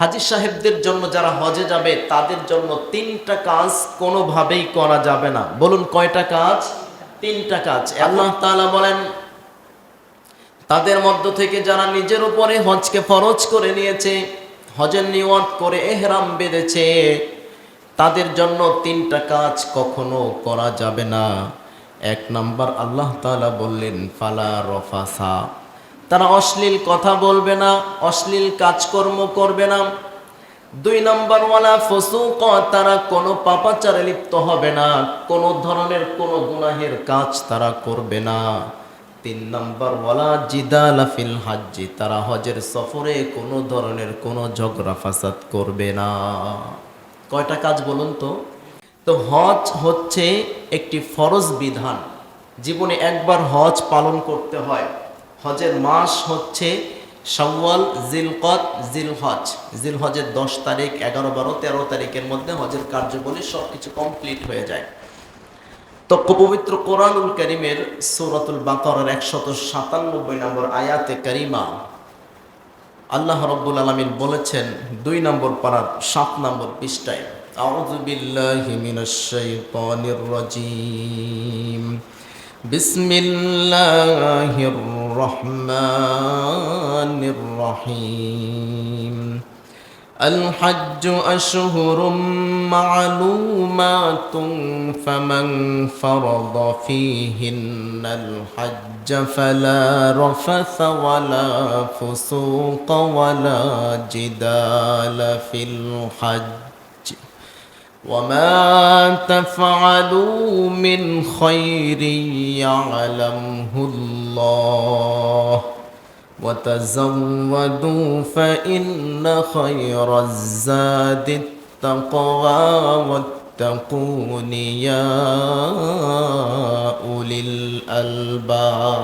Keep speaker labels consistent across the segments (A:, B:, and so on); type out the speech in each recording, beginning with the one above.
A: হাজি সাহেবদের জন্য যারা হজে যাবে, তাদের জন্য তিনটা কাজ কোনোভাবেই করা যাবে না। বলুন কয়টা কাজ? তিনটা কাজ। আল্লাহ তাআলা বলেন, তাদের মধ্য থেকে যারা নিজের উপরে হজকে ফরজ করে নিয়েছে, হজের নিয়ত করে এহরাম বেঁধেছে, তাদের জন্য তিনটা কাজ কখনো করা যাবে না। এক নাম্বার আল্লাহ তাআলা বললেন, ফালা রফাসা। তারা অশ্লীল কথা বলবে না, অশ্লীল কাজকর্ম করবে না। দুই নম্বর ওয়ালা ফসুক, তারা কোনো পাপাচারে লিপ্ত হবে না, কোনো ধরনের কোনো গুনাহের কাজ তারা করবে না। তিন নম্বর ওয়ালা জিদালা ফিল হাজ্জি, তারা হজের সফরে কোনো ধরনের কোনো ঝগড়া ফাসাদ করবে না। কয়টা কাজ বলুন তো? তো হজ হচ্ছে একটি ফরজ বিধান। জীবনে একবার হজ পালন করতে হয়। হজের মাস হচ্ছে সওয়াল জিলকত জিলহজ। জিলহজের দশ তারিখ, এগারো বারো, তেরো তারিখের মধ্যে হজের কার্যবলী সব কিছু কমপ্লিট হয়ে যায়। তো পবিত্র কোরআনুল করিমের সৌরাতুল বাকরার একশত সাতানব্বই নম্বর আয়াতে করিমা আল্লাহ রব্বুল আলমিন বলেছেন, দুই নম্বর পাড়ার সাত নম্বর পৃষ্ঠায়, আউযু বিল্লাহি মিনাশ শাইতানির রাজিম। বিসমিল্লাহির الرحمن الرحيم. الحج أشهر معلومات فمن فرض فيهن الحج فلا رفث ولا فسوق ولا جدال في الحج. وما تفعلوا من خير يعلمه الله وتزودوا فإن خير الزاد التقوى واتقون يا أولي الألباب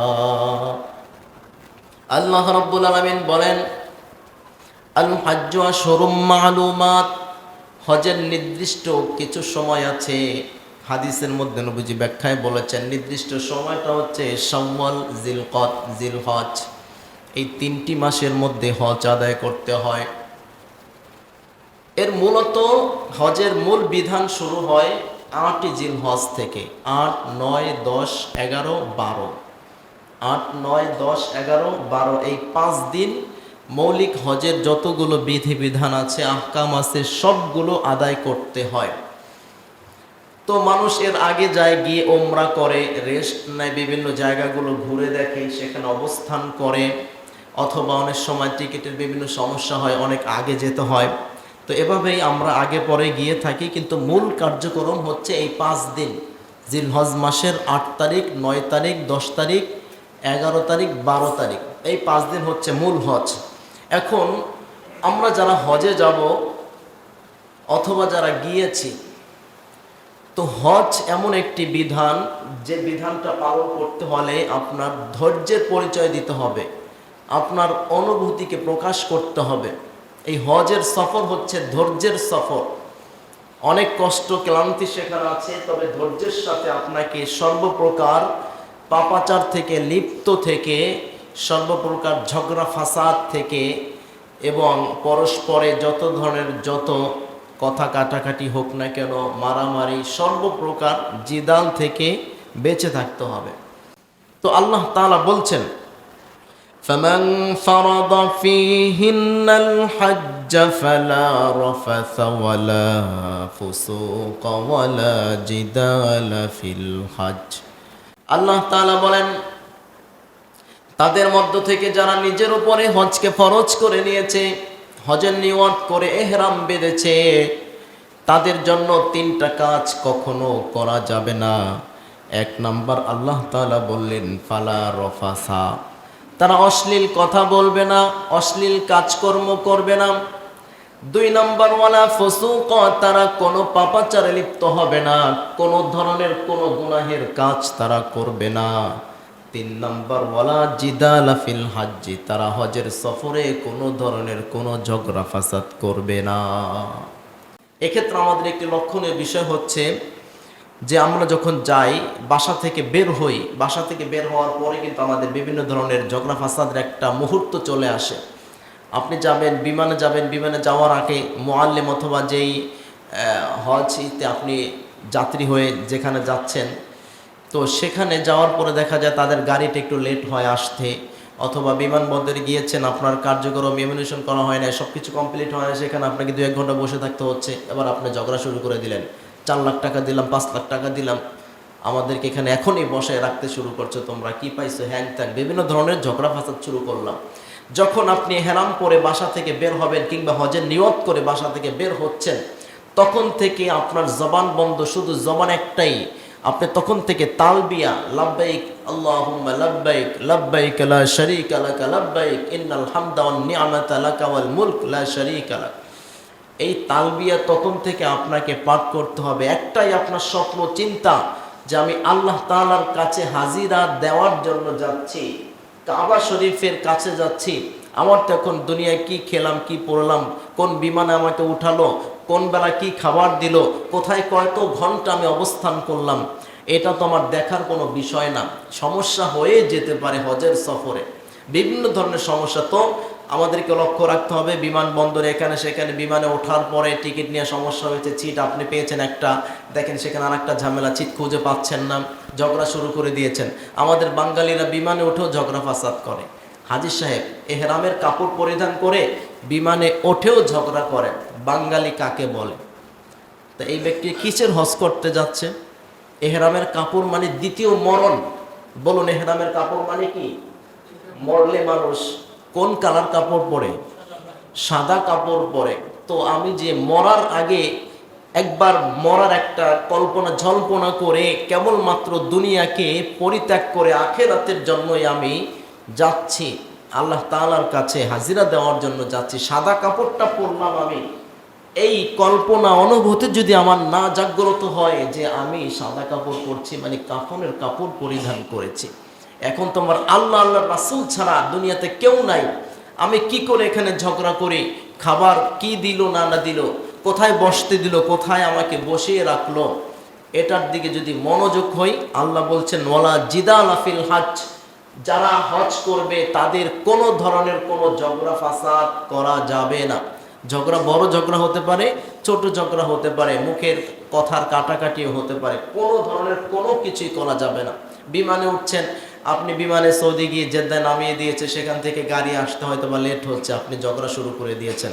A: الله رب العالمين بولين الحج وشرم معلومات হজের নির্দিষ্ট কিছু সময় আছে। হাদিসের মধ্যে নবীজি ব্যাখ্যায় বলেছেন, নির্দিষ্ট সময়টা হচ্ছে সম্মল জিলকত, জিলহজ। এই তিনটি মাসের মধ্যে হজ আদায় করতে হয়। এর মূলত হজের মূল বিধান শুরু হয় আটই জিল হজ থেকে। আট, নয়, দশ, এগারো, বারো। আট, নয়, দশ, এগারো, বারো, এই পাঁচ দিন মৌলিক হজের যতগুলো বিধিবিধান আছে, আহকাম আছে, সবগুলো আদায় করতে হয়। তো মানুষ এর আগে যায় গিয়ে ওমরা করে, রেস্ট নেয়, বিভিন্ন জায়গাগুলো ঘুরে দেখে, সেখানে অবস্থান করে, অথবা অনেক সময় টিকিটের বিভিন্ন সমস্যা হয়, অনেক আগে যেতে হয়। তো এভাবেই আমরা আগে পরে গিয়ে থাকি, কিন্তু মূল কার্যক্রম হচ্ছে এই পাঁচ দিন। জিলহজ মাসের আট তারিখ, নয় তারিখ, দশ তারিখ, এগারো তারিখ, বারো তারিখ। এই পাঁচ দিন হচ্ছে মূল হজ। এখন আমরা যারা হজে যাব অথবা যারা গিয়েছি, তো হজ এমন একটি বিধান, যে বিধানটা পালন করতে হলে আপনার ধৈর্যের পরিচয় দিতে হবে, আপনার অনুভূতিকে প্রকাশ করতে হবে। এই হজের সফর হচ্ছে ধৈর্যের সফর। অনেক কষ্ট, ক্লান্তি সেখানে আছে, তবে ধৈর্যের সাথে আপনাকে সর্বপ্রকার পাপাচার থেকে, লিপ্ত থেকে সর্বপ্রকার ঝগড়া ফাসাদ থেকে এবং পরস্পরে যত ধরনের যত কথা কাটাকাটি হোক না কেন মারামারি সর্বপ্রকার জিদাল থেকে বেঁচে থাকতে হবে তো আল্লাহ তাআলা বলছেন فمن فرض فيهن الحج فلا رفث ولا فسوق ولا جدال في الحج আল্লাহ তাআলা বলেন তাদের মধ্য থেকে যারা নিজের উপরে হজকে ফরজ করে নিয়েছে, হজের নিয়ত করে এহরাম বেঁধেছে, তাদের জন্য তিনটা কাজ কখনো করা যাবে না। এক নাম্বার আল্লাহ তালা বললেন, ফালা রফাসা। তারা অশ্লীল কথা বলবে না, অশ্লীল কাজকর্ম করবে না। দুই নম্বর, ওয়ালা ফসুক, তারা কোনো পাপাচারে লিপ্ত হবে না, কোনো ধরনের কোনো গুনাহের কাজ তারা করবে না। তিন নম্বর, ওয়ালা জিদালা ফিল হাজ্জি তারা হজের সফরে কোনো ধরনের কোনো ঝগড়া ফাসাদ করবে না। এক্ষেত্রে আমাদের একটি লক্ষণীয় বিষয় হচ্ছে যে, আমরা যখন যাই, বাসা থেকে বের হই, বাসা থেকে বের হওয়ার পরে কিন্তু আমাদের বিভিন্ন ধরনের ঝগড়া ফাসাদের একটা মুহূর্ত চলে আসে। আপনি যাবেন, বিমানে যাবেন, বিমানে যাওয়ার আগে মোয়াল্লিম অথবা যেই হজতে আপনি যাত্রী হয়ে যেখানে যাচ্ছেন তো সেখানে যাওয়ার পরে দেখা যায় তাদের গাড়িটা একটু লেট হয় আসতে, অথবা বিমানবন্দরে গিয়েছেন, আপনার কার্যক্রম ইমিউনেশন করা হয় না সব কিছু কমপ্লিট হয় না সেখানে আপনাকে দু এক ঘণ্টা বসে থাকতে হচ্ছে। এবার আপনি ঝগড়া শুরু করে দিলেন। চার লাখ টাকা দিলাম, পাঁচ লাখ টাকা দিলাম। আমাদেরকে এখানে এখনই বসায় রাখতে শুরু করছ, তোমরা কি পাইছো হ্যাং ত্যাং বিভিন্ন ধরনের ঝগড়া ফাসাদ শুরু করলাম। যখন আপনি হেরাম করে বাসা থেকে বের হবেন কিংবা হজের নিয়ত করে বাসা থেকে বের হচ্ছেন, তখন থেকে আপনার জবান বন্ধ, শুধু জবান একটাই আপনি তখন থেকে তালবিয়া লাব্বাইক লাব্বাইক লা এই তালবিয়া তখন থেকে আপনাকে পাঠ করতে হবে। একটাই আপনার স্বপ্ন, চিন্তা যে আমি আল্লাহ তাআলার কাছে হাজিরা দেওয়ার জন্য যাচ্ছি, কাবা শরীফের কাছে যাচ্ছি। আমার তো এখন দুনিয়ায় কি খেলাম, কি পড়লাম, কোন বিমানে আমাকে উঠালো কোন বেলা কি খাবার দিল, কোথায় কয়তো ঘণ্টা আমি অবস্থান করলাম, এটা তো আমার দেখার কোনো বিষয় না। সমস্যা হয়ে যেতে পারে হজের সফরে। বিভিন্ন ধরনের সমস্যা তো আমাদেরকে লক্ষ্য রাখতে হবে। বিমানবন্দরে এখানে সেখানে বিমানে ওঠার পরে টিকিট নিয়ে সমস্যা হয়েছে চিট আপনি পেয়েছেন একটা, দেখেন সেখানে আর একটা ঝামেলা চিট খুঁজে পাচ্ছেন না, ঝগড়া শুরু করে দিয়েছেন। আমাদের বাঙালিরা বিমানে উঠেও ঝগড়া ফাসাদ করে। হাজির সাহেব, এহরামের কাপড় পরিধান করে বিমানে ওঠেও ঝগড়া করে বাঙালি কাকে বলে? তা এই ব্যক্তি কিসের হজ করতে যাচ্ছে? এহরামের কাপড় মানে দ্বিতীয় মরণ। বলুন, এহরামের কাপড় মানে কি? মরলে মানুষ কোন কালার কাপড় পরে? সাদা কাপড় পরে। তো আমি যে মরার আগে একবার মরার একটা কল্পনা, জল্পনা করে কেবলমাত্র দুনিয়াকে পরিত্যাগ করে আখেরাতের জন্যই আমি যাচ্ছি। আল্লাহ তালার কাছে হাজিরা দেওয়ার জন্য যাচ্ছি। সাদা কাপড়টা পরলাম আমি। এই কল্পনা অনুভূতি যদি আমার না জাগ্রত হয় যে আমি সাদা কাপড় পরছি মানে কাফনের কাপড় পরিধান করেছি। এখন তোমার আল্লাহ আল্লাহ রাসুল ছাড়া দুনিয়াতে কেউ নাই। আমি কি করে এখানে ঝগড়া করি? খাবার কি দিল, না না দিল? কোথায় বসতে দিল? কোথায় আমাকে বসিয়ে রাখল? এটার দিকে যদি মনোযোগ হই, আল্লাহ বলছেন, ওয়ালা জিদাল আফিল হাজ যারা হজ করবে, তাদের কোনো ধরনের কোনো ঝগড়া ফাসাদ করা যাবে না। ঝগড়া, বড় ঝগড়া হতে পারে, ছোট ঝগড়া হতে পারে, মুখের কথার কাটাকাটিও হতে পারে, কোনো ধরনের কোনো কিছুই করা যাবে না। বিমানে উঠছেন, আপনি বিমানে সৌদি গিয়ে জেদ্দায় নামিয়ে দিয়েছে, সেখান থেকে গাড়ি আসতে হয়তো বা লেট হচ্ছে, আপনি ঝগড়া শুরু করে দিয়েছেন।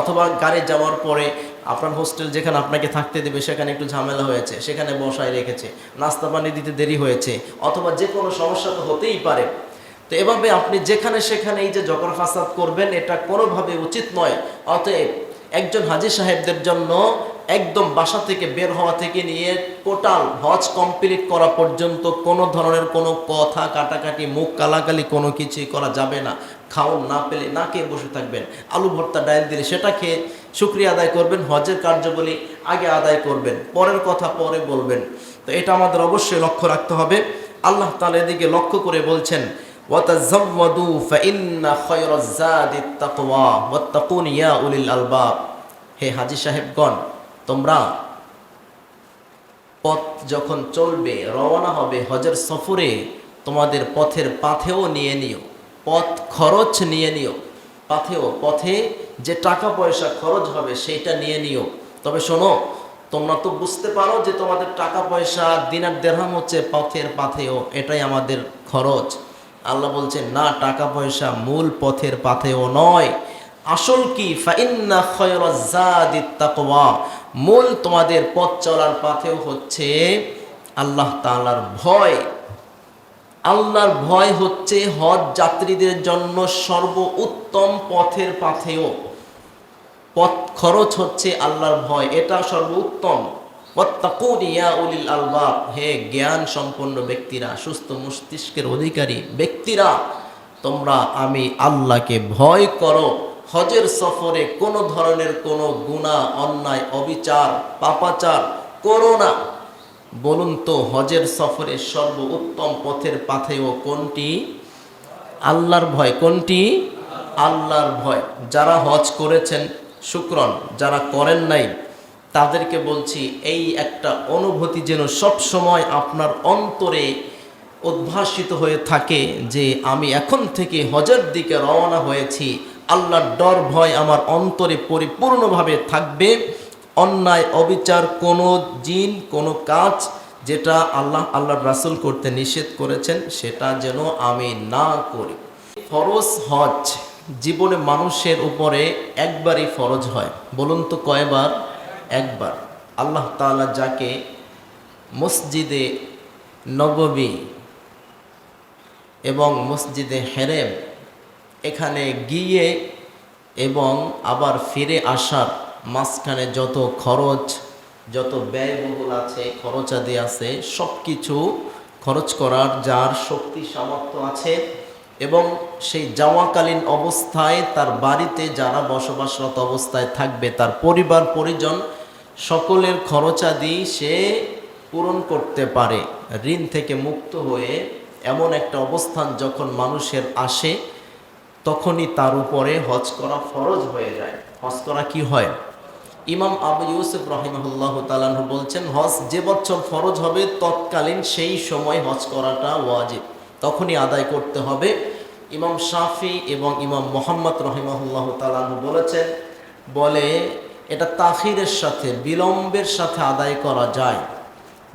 A: অথবা গাড়ি যাওয়ার পরে আপনার হোস্টেল যেখানে আপনাকে থাকতে দেবে, সেখানে একটু ঝামেলা হয়েছে, সেখানে বসায় রেখেছে, নাস্তা পানি দিতে দেরি হয়েছে, অথবা যে কোনো সমস্যা তো হতেই পারে। তো এভাবে আপনি যেখানে সেখানে এই যে জগর ফাসাদ করবেন, এটা কোনোভাবে উচিত নয়। অতএব একজন হাজি সাহেবদের জন্য একদম বাসা থেকে বের হওয়া থেকে নিয়ে টোটাল হজ কমপ্লিট করা পর্যন্ত কোনো ধরনের কোনো কথা, কাটাকাটি, মুখ কালাকালি কোনো কিছুই করা যাবে না। খাওন না পেলে না খেয়ে বসে থাকবেন। আলু ভর্তা, ডাইল দিলে সেটা খেয়ে শুক্রিয়া আদায় করবেন, হজের কার্যবলী আগে আদায় করবেন, পরের কথা পরে বলবেন। তো এটা আমাদের অবশ্যই লক্ষ্য রাখতে হবে। আল্লাহ তালা এদিকে লক্ষ্য করে বলছেন وتزودوا فإن خير الزاد التقوى واتقون يا أولي الألباب হে হাজি সাহেবগণ তোমরা পথ যখন চলবে রওনা হবে হজের সফরে তোমাদের পথের পাথেও নিয়ে নিও পথ খরচ নিয়ে নিও পাথেও পথে যে টাকা পয়সা খরচ হবে সেইটা নিয়ে নিও তবে শোনো তোমরা তো বুঝতে পারো যে তোমাদের টাকা পয়সা দিনার দেড়হাম হচ্ছে পথের পাথেও এটাই আমাদের খরচ আল্লাহ বলছেন, না টাকা পয়সা মূল পথের পাথেও নয়। আসল কি? মূল তোমাদের পথ চলার পাথেও হচ্ছে আল্লাহ তাআলার ভয়। আল্লাহর ভয় হচ্ছে হজ যাত্রীদের জন্য সর্ব উত্তম পথের পাথেও। পথ খরচ হচ্ছে আল্লাহর ভয়, এটা সর্বোত্তম। আলবাব। হে জ্ঞান সম্পন্ন ব্যক্তিরা, সুস্থ মস্তিষ্কের অধিকারী ব্যক্তিরা, তোমরা আমি আল্লাহকে ভয় করো। হজের সফরে কোনো ধরনের কোনো গুণা অন্যায়, অবিচার, পাপাচার করো না। বলুন তো, হজের সফরে সর্ব উত্তম পথের পাথেও কোনটি? আল্লাহর ভয় কোনটি? আল্লাহর ভয়। যারা হজ করেছেন, শুক্রন, যারা করেন নাই তাদেরকে বলছি, এই একটা অনুভূতি যেন সব সময় আপনার অন্তরে উদ্ভাসিত হয়ে থাকে যে আমি এখন থেকে হজের দিকে রওনা হয়েছি। আল্লাহর ডর ভয় আমার অন্তরে পরিপূর্ণভাবে থাকবে। অন্যায়, অবিচার, কোনো জিন, কোনো কাজ যেটা আল্লাহ, আল্লাহর রাসুল করতে নিষেধ করেছেন, সেটা যেন আমি না করি। ফরজ হজ জীবনে মানুষের উপরে একবারই ফরজ হয়। বলুন তো কয়বার? একবার। আল্লাহ তাআলা যাকে মসজিদে নববী এবং মসজিদে হেরেম এখানে গিয়ে এবং আবার ফিরে আসার মাঝখানে যত খরচ, যত ব্যয়বহুল আছে, খরচাদি আছে সব কিছু খরচ করার যার শক্তি সামর্থ্য আছে এবং সেই যাওয়াকালীন অবস্থায় তার বাড়িতে যারা বসবাসরত অবস্থায় থাকবে, তার পরিবার, পরিজন সকলের খরচাদি সে পূরণ করতে পারে। ঋণ থেকে মুক্ত হয়ে এমন একটা অবস্থান যখন মানুষের আসে, তখনই তার উপরে হজ করা ফরজ হয়ে যায়। হজ করা কি হয়? ইমাম আবু ইউসুফ রহিমহুল্লাহ তালাহু বলছেন, হজ যে বছর ফরজ হবে, তৎকালীন সেই সময় হজ করাটা ওয়াজিব। তখনই আদায় করতে হবে। ইমাম শাফি এবং ইমাম মোহাম্মদ রহিমহুল্লাহ তালাহু বলেছেন, বলে এটা তাখিরের সাথে, বিলম্বের সাথে আদায় করা যায়।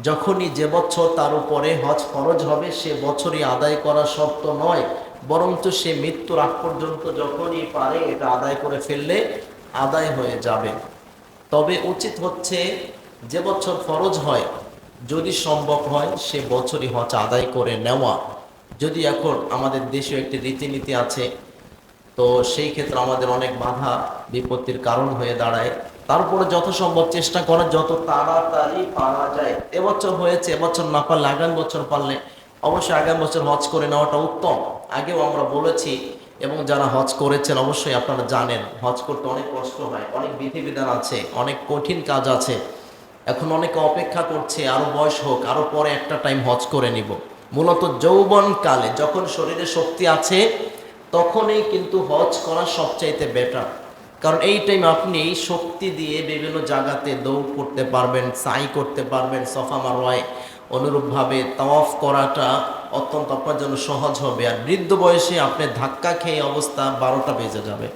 A: যখনই যে বছর তার উপরে হজ ফরজ হবে, সে বছরই আদায় করা শর্ত নয়। বরঞ্চ সে মৃত্যুর আগ পর্যন্ত যখনই পারে, এটা আদায় করে ফেললে আদায় হয়ে যাবে। তবে উচিত হচ্ছে যে বছর ফরজ হয়, যদি সম্ভব হয়, সে বছরই হজ আদায় করে নেওয়া। যদি এখন আমাদের দেশে একটি রীতিনীতি আছে তো সেই ক্ষেত্রে আমাদের অনেক বাধা, বিপত্তির কারণ হয়ে দাঁড়ায়। তারপরে যত সম্ভব চেষ্টা করা যত তাড়াতাড়ি পারা যায়। এবছর হয়েছে, এবছর না পারলে আগামী বছর পারলে অবশ্যই আগামী বছর হজ করে নেওয়াটা উত্তম। আগেও আমরা বলেছি, এবং যারা হজ করেছেন অবশ্যই আপনারা জানেন, হজ করতে অনেক কষ্ট হয়, অনেক বিধিবিধান আছে, অনেক কঠিন কাজ আছে। এখন অনেকে অপেক্ষা করছে, আরও বয়স হোক, আরও পরে একটা টাইম হজ করে নিব। মূলত যৌবন কালে যখন শরীরে শক্তি আছে তখনই কিন্তু হজ করা সবচাইতে বেটার কারণ এই টাইম আপনি শক্তি দিয়ে বিভিন্ন জায়গাতে দৌড় করতে পারবেন সাই করতে পারবেন, সফা মারোয় অনুরূপভাবে তাওয়াফ করাটা অত্যন্ত আপনার জন্য সহজ হবে। আর বৃদ্ধ বয়সে আপনি ধাক্কা খেয়ে অবস্থা বারোটা বেজে যাবে।